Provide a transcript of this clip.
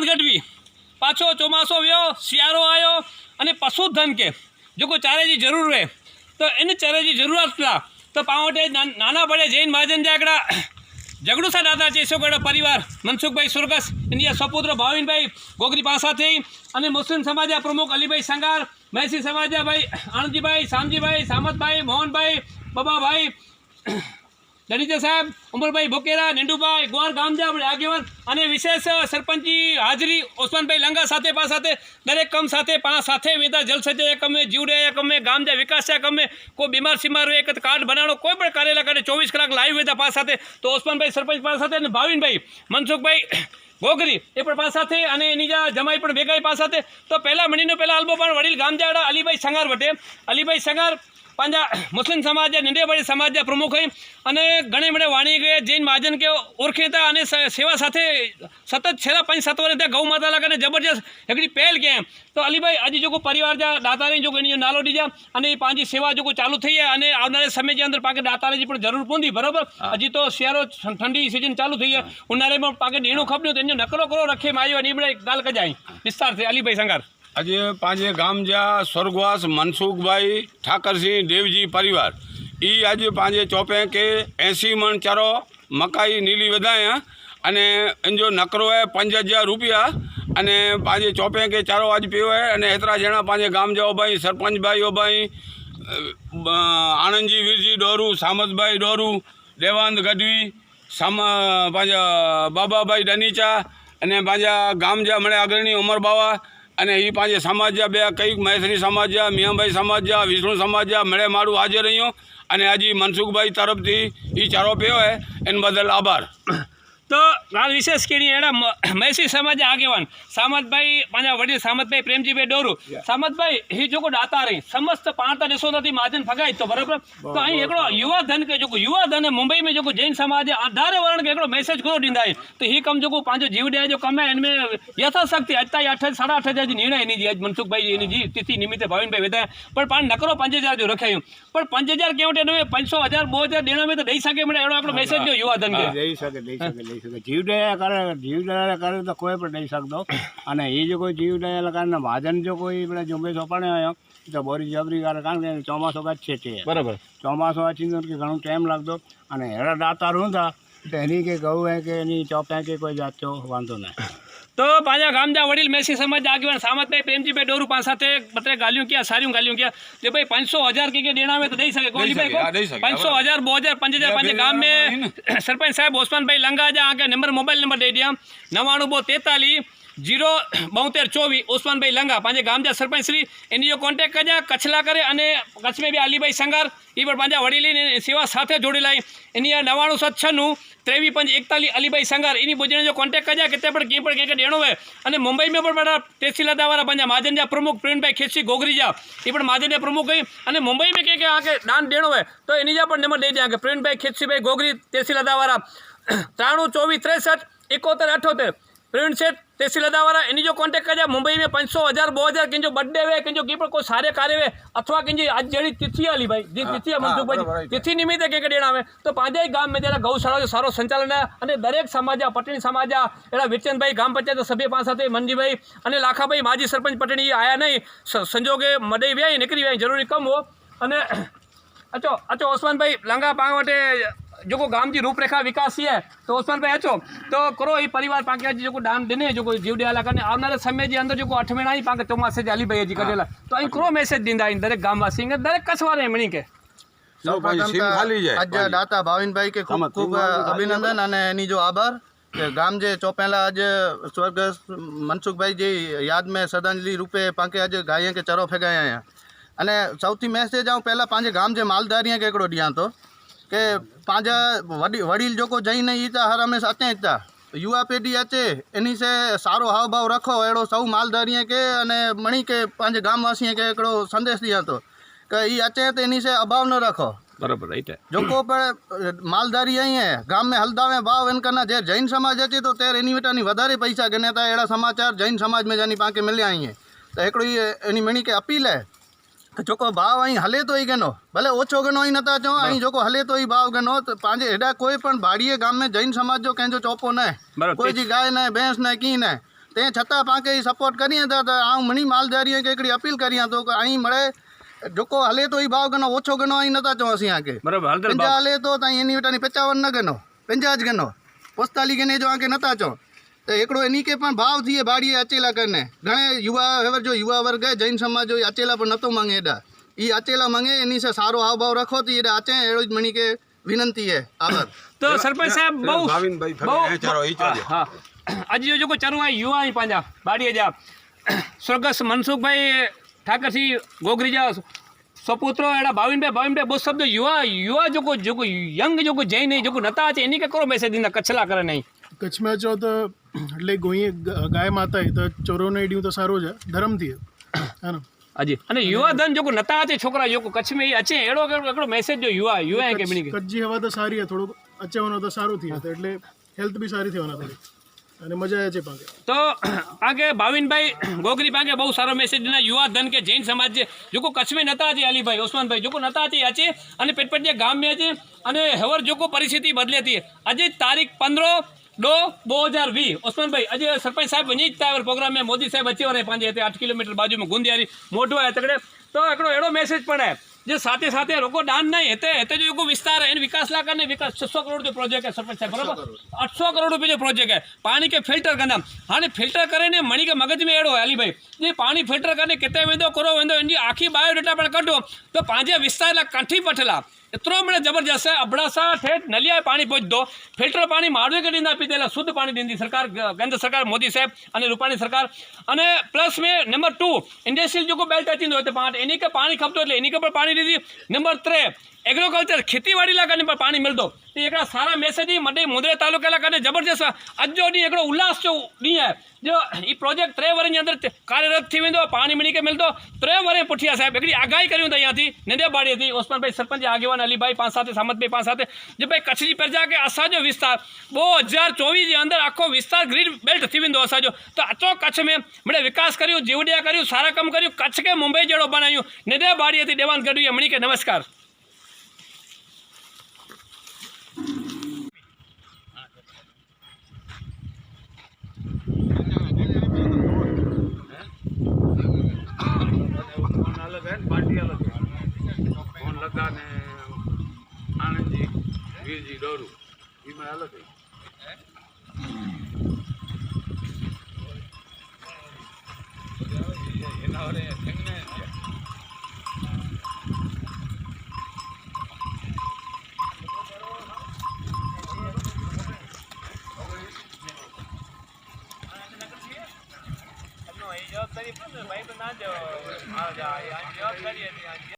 દેવાંત ગઢવી પાછો ચોમાસો વ્યો, શિયાળો આવ્યો અને પશુધન કે, જો કોઈ ચારેજી જરૂર રહે તો એને ચારેજી જરૂરત લા તો પાવટે ના- નાના પડે જૈન મહાજન જાકડા જગડુસા દાદા છે સોગડા પરિવાર, મનસુખભાઈ સુરગસ એની સપુત્ર ભાવિનભાઈ, ગોગરી પાસાથી અને મુસ્લિમ સમાજના પ્રમુખ અલીભાઈ સંગાર, મહેસી સમાજના ભાઈ આણંદજીભાઈ શામજીભાઈ, સામતભાઈ, મોહનભાઈ, બબાભાઈ ધનીજા સાહેબ, ઉમરભાઈ ભોકેરા નેંડુભાઈ ગોર ગામજા આગેવાન અને વિશેષ સરપંચી હાજરી, ઓસમાનભાઈ લંગા સાથે પા સાથે, દરેક કમ સાથે પા સાથે વેતા જલ સજ્જ એક અમે જીવડે, એક અમે ગામજા વિકાસ, એક કોઈ બીમાર સીમાર હોય, એક કાર્ડ બનાવો, કોઈ પણ કાર્યાલય કરે, ચોવીસ કલાક લાઈવ વેતા પાસ સાથે. તો ઓસમાનભાઈ સરપંચ પાસ સાથે અને ભાવિનભાઈ, મનસુખભાઈ ગોગરી, એ પણ પાસ સાથે અને એની જમાઈ પણ ભેગાઈ પાસ સાથે. તો પહેલાં મણીનો, પહેલાં આલ્બો પણ વડીલ ગામજાડા અલીભાઈ સંગાર વટે. અલીભાઈ સંગાર પાંજા મુસ્લિમ जा प्रमुख સમાજના अने હોય અને ઘણી બધી વાણી કે જૈન મહાજન કે ઓળખીતા અને સ- સેવા સાથે સતત છેલ્લા પાંચ સાત વર્ષ ત્યાં ગૌ માતા લાગે જબરજસ્ત એકડી પહેલ કે તો અલીભાઈ આજે જો કોઈ પરિવાર જા जो જો એની નાલો पंहिंजी અને એ चालू સેવા જો अने ચાલુ થઈ જાય અને આવનારા સમય જે અંદર પાકે पवंदी પણ જરૂર પૂંધી બરાબર? હજી તો શિયાળો थी ઠંડી સિઝન ચાલુ થઈ જાય ઉનાળામાં પાકે નીણું ખપનું તો એનો નકરો કરો રખે માયો અને એમણે ગાલ કજાય વિસ્તારથી અલીભાઈ સંગાર આજે પાંચે ગામ જ્યાં સ્વર્ગવાસ મનસુખભાઈ ઠાકરસિંહ દેવજી પરિવાર. એ આજે પાંચે ચોપે કે એંસી મણ ચારો મકાઈ નીલી વધાયા અને એનો નકરો હે પંજ હજાર રૂપિયા. અને પાંચે ચોપે કે ચારો આજ પીવો અને એતરા જણા પાંચે ગામ જાઓ ભાઈ, સરપંચભાઈઓ ભાઈ આણંદજી, વીરજી ડોરું સામતભાઈ ડોરું દેવાંત, ગઢવી, સામા પાંજા, બાબાભાઈ ડનીચા અને પાંજા ગામજા મળે અગ્રણી ઉમર બાવા અને એ પાંચે સમાજ્યા બે, કંઈક મહેશ્રી સમાજ્યા મિયાભાઈ સમાજ્યા વિષ્ણુ સમાજ્યા મળે મારું હાજર રહ્યું અને આજે મનસુખભાઈ તરફથી એ ચારો હે, એના બદલ આભાર. તો હાલ વિશેષ કરીને એડા મહેસી સમાજ આગેવાન સામતભાઈ પાંજા વડીલ સામતભાઈ પ્રેમજીભાઈ ડોરુ. સામતભાઈ હી જોકો દાતા રહી. સમસ્ત પાંતા દેશોથી મહાજન ફગાય તો બરાબર? તો અહીં એકડો યુવા ધન કે જોકો યુવા ધન મુંબઈ में જોકો જૈન સમાજ આધારે વરણ કે એકડો મેસેજ કરો ડીंदा है तो ही कम जोको પાંજો જીવડે જો કમે એનમે યથાશક્તિ અત્યારે આઠ સાડા આઠ હજાર નિર્ણય એની આજ મનસુખભાઈ એની જી તિથિ નિમિત્તે ભાવિનભાઈ વધારે. પણ પાન નકરો પાંચ હજાર જો રખાયું. પણ પાંચ હજાર કેવટે પાંચસો હજાર બહુ હજાર દેણા મેં તો દઈ શકે મને એનો આપણો મેસેજ જો યુવા ધન કે દઈ શકે દઈ શકે દઈ શકે. જીવદયા કરે જીવદયા કરે તો કોઈ પણ દઈ શકતો. અને એ જો કોઈ જીવદયા કરે ને મહાજન જો કોઈ આપણે ઝુંબેશ ઓપાણે આવ્યો તો બોરી જબરી કરે. કારણ કે ચોમાસો છે તે. બરાબર. ચોમાસો કે ઘણો ટાઈમ લાગતો. અને હેરા દાતા રૂંધા તો એની કે ઘઉં હે કે એની ચોપે કે કોઈ જાતો વાંધો નહીં. તો પાછા ગામજા વડીલ મેસી સમાજ આગેવાન સામતભાઈ પ્રેમજીભાઈ ડોરુપા સાથે બત્રે ગાલ્યું ક્યાં સારું ગાલ્યું ક્યાં? કે ભાઈ પાંચસો હજાર કે દેણાવે તો દઈ શકે. કોહલીભાઈ પાંચસો હજાર બો હજાર પાંચ હજાર પાંચ ગામ મેં સરપંચ સાહેબ ઓસમાનભાઈ લંગાજા આગે નંબર મોબાઈલ નંબર દઈ દયા નવાણું બો તેતાલીસ જીરો બોતેર ચોવીસ, ઉસ્માનભાઈ લંગા. પાંજે ગામજા સરપંચ શ્રી એની જો કોન્ટેક્ટ કરજા કચ્છલા કરે અને કચ્છ में બી અલીભાઈ સંગાર એ પણ પાંજા વડીલી સેવા સાથે જોડેલાય એની આ નવાણું સાત છનું ત્રેવીસ પંચ એકતાલીસ અલીભાઈ સંગાર, એની બોજણે જો કોન્ટેક્ટ કરજા કે તે પણ ક્યાંય પણ ક્યાંક દેણો હોય. અને મુંબઈમાં પણ બડા તહેસીલદારવાળા પાંજા મહાજનજા પ્રમુખ પ્રવીણભાઈ ખેસી ગોગરીજા એ પણ મહાજનના પ્રમુખ કહી અને મુંબઈમાં કંઈક કે દાન દેણો હોય, તો એની જા પણ નંબર દઈ દે. કે પ્રવીણભાઈ ખેસીભાઈ ગોગરી તહેસીલદારવાળા ત્રાણું ચોવીસ ત્રેસઠ, એકોતેર અઠોતેર. प्रवीण सेठ तहसील वाला इन जो कॉन्टेक्ट कजा मुंबई में पाँच सौ हज़ार बो हज़ार कंहिंजो बर्थडे हुए कंहिंजो की कोई सारे कार्य हुए अथवा कंहिंजी अॼु जहिड़ी तिथि हली भाई जी तिथि आहे मनसुख भाई तिथि निमित्ते कंहिंखे ॾियणा આવે તો પાંચેય ગામ મેં જરા ગૌશાળા જો સારો સંચાલન आहे અને દરેક સમાજ આ પટણી સમાજ આ એડા વિરચંદભાઈ ગ્રામ પંચાયત સભ્ય પાસે સાથે મનજીભાઈ અને લાખાભાઈ માજી સરપંચ પટણી આયા નહીં સ- સંજોગે મડઈ વ્યાય નીકળી વ્યાય જરૂરી કમ હો અને અચો અચો ઓસમાનભાઈ લાંગા પાંગ વટે जो गांव की रूपरेखा विकास है तो ओसमान भाई अचो तो करो ही परिवार पाके जो दान ॾिने जेको जीव ॾियाला करने आवनारे समय जे अंदर जेको अठ महीना ही पाके चौमासे जे हली भई जी कढियल तो आई करो मैसेज दींदा आहिनि दरेक गाम वासी खे दरेक कसवारे મણી કે આજ દાતા ભાવિનભાઈ કે ખૂબ ખૂબ અભિનંદન અને એની જો આભાર કે ગામ જે ચોપેલા આજ સ્વર્ગ મનસુખભાઈ જે યાદ મેં શ્રદ્ધાંજલિ રૂપે પાંકે આજે ગાય કે ચરો ફેગાયા અને સૌથી મેસેજ આઉं પહેલાં પાંજે ગામ જે માલધારીअ खे हिकिड़ो ॾियां थो કે પાંજા વડી વડીલ જોકો જઈને ઈતા હર હંમેશા અત્યાં ઈતા યુવા પેઢી અચે એની સે સારો હાવભાવ રખો એડો સૌ માલધારીએ કે અને મણી કે પાંજે ગામવાસીએ કે એકડો સંદેશ દિયા હતો. કે એ અચે તો એની સે અભાવ ન રખો. બરાબર રાઈટ જોકો પણ માલધારી અહીંયા ગામ મેં હલદાવે ભાવ એન કરના જે જૈન સમાજ હતી તો તેર એની વેટાની વધારે પૈસા ગણ્યા હતા એડા સમાચાર જૈન સમાજ મેં જેની પાંકે મળ્યા અહીંયા. તો એકડો એની મણી કે અપીલ હે જોકો ભાવ અહીં હલે તો એ ગનો. ભલે ઓછો ગનો અહીં નતા ચો અહીં જોકો હલે તો એ ભાવ ગનો. પાંજે હેડા કોઈ પણ ભાડીએ ગામે જૈન સમાજ જો કંજો ચોપો ન કોઈ જી ગાય ન ભેંસ ન કી ન તે છતાં પાંકે સપોર્ટ કરીએ તો આ મણી માલધારીએ કે એકડી અપીલ કરીએ તો કે અહીં મળે. જોકો હલે તો એ ભાવ ગનો ઓછો ગનો અહીં નતા ચો અહીં આગે બરાબર હલે તો તાઈ એની વેટાની પચાવન ન ગનો પંજાજ ગનો. પોસ્તાલી ગને જો આગે નતા ચો તો એકડો એની કે પણ ભાવ થઈએ ભાડીએ અચેલા કરીને. ઘણે યુવા હવે જો યુવા વર્ગ જૈન સમાજ હોય અચેલા પણ નહોતો માંગે એડા. એ અચેલા માંગે એની સાથે સારો હાવભાવ રાખો તો એડા અચે એડો જ મણી કે વિનંતી હે. આભાર. તો સરપંચ સાહેબ બહુ ભાવિનભાઈ ચારો ઈ હા આજે જો કોઈ ચારું આ યુવા અહીં પાંજા બાડીએ જા. સ્વર્ગસ્થ મનસુખભાઈ ઠાકરસિંહ ગોગરીજા સપુત્રો એના ભાવિનભાઈ ભાવિનભાઈ બહુ શબ્દ યુવા યુવા જોકો જોકો યંગ જોકો જઈ નહીં જોકો નતા છે એની કે કરો મેસેજ દીના કચ્છલા કરે નહીં. કચ્છમાં જો તો એટલે ગોઈ ગાય માતા તો ચોરોને ડીયું તો સારું છે ધર્મથી હે ને? અને યુવા ધન જોકો નતા આતે છોકરા જોકો કચ્છ મે અચે એડો એકડો મેસેજ જો યુવા યુવા કે બની કચ્છી હવા તો સારી હે થોડું અચેવાનો તો સારું થી એટલે હેલ્થ બી સારી થવાના થોડી. અને મજા આવે છે પાંગે તો આગે ભાવિનભાઈ ગોગરી પાંગે બહુ સારો મેસેજ ના યુવા ધન કે જૈન સમાજ છે જોકો કચ્છ મે નતા હતી અલીભાઈ ઓસમાનભાઈ જોકો નતા હતી અચે અને પેટપટિયા ગામ મે છે અને હવર જોકો પરિસ્થિતિ બદલેતી આજે તારીખ 15 ડો દો હજાર વી ઓસમાનભાઈ અજય સરપંચ સાહેબ વંજી તાવર પ્રોગ્રામ મેં મોદી સાહેબ અચી વારે પાંજે આઠ કિલોમીટર બાજુમાં ગુંદિયારી મોઢવા તકડે તો એકડો એડો મેસેજ પણ હે જે સાથે સાથે લોકો દાન નહીં હેતે હેતે જો એકો વિસ્તાર એનો વિકાસ લાકર ને વિકાસ. છસો કરોડ જો પ્રોજેક્ટ હે સરપંચ સાહેબ, બરાબર? આઠસો કરોડ રૂપિયા જો પ્રોજેક્ટ હે પાણી કે ફિલ્ટર કરના હાને ફિલ્ટર કરે ને મણી કે મગજ મેં એડો અલીભાઈ. જે પાણી ફિલ્ટર કરીને કેતે વેંદો કરો વેંદો એની આખી બાયોડેટા પણ કાઢો. તો પાંજે વિસ્તાર કાંઠી પઠેલા. ಎತ್ತರೋ ಮಳೆ ಜಬರ್ದಸ್ತ್ ಅಬ್ಡಾಸ ಠೇಠ್ ನಲಿಯ ಪಾಣಿ ಪೋಚ್ದು ફિલ્ટર પાણી માળવી કરીને આપી દેલા શુદ્ધ પાણી દીધી સરકાર કેન્દ્ર સરકાર મોદી સાહેબ અને રૂપાણી સરકાર અને પ્લસ મેં નંબર ટુ ઇન્ડસ્ટ્રીયલ જો બેલ્ટ હોય તો પાંચ એની કે પાણી ખપતો એટલે એની કે પણ પાણી દીધી નંબર ત્રે એગ્રીકલ્ચર ખેતીવાડીલા કને પણ પાણી મળતો એ એકડા સારા મેસેજ માટે મુદ્રે તાલુકાલા કને જબરજસ્ત અજોની એકડો ઉલ્લાસ છો ડીએ જો એ પ્રોજેક્ટ ત્રે વર્ષની અંદર કાર્યરત થઈ વેંદો પાણી મળી કે મળતો ત્રે વરે પુઠિયા સાહેબ એકડી આગાહી કર્યું હતા અહીંયાથી નેડેબાડી હતી. ઓસ્માનભાઈ સરપંચ આગેવાન, અલીભાઈ પાંચ સાથે, સામતભાઈ પાંચ સાથે. જે ભાઈ કચ્છની પ્રજા કે અસાજો વિસ્તાર બો હજાર ચોવીસની અંદર આખો વિસ્તાર ગ્રીન બેલ્ટ થઈ વેંદો અસાજો. તો આચો કચ્છ મેં મણે વિકાસ કર્યું, જીવડિયા કર્યું, સારા કામ કર્યું, કચ્છ કે મુંબઈ જેડો બનાવ્યું. નેડેબાડી હતી દેવાન કર્યું એમણી કે નમસ્કાર. લગા ને આનંદજી વીરજી ડોરું એમાં અલગ જવાબદારી ભાઈ તો ના જવાબદારી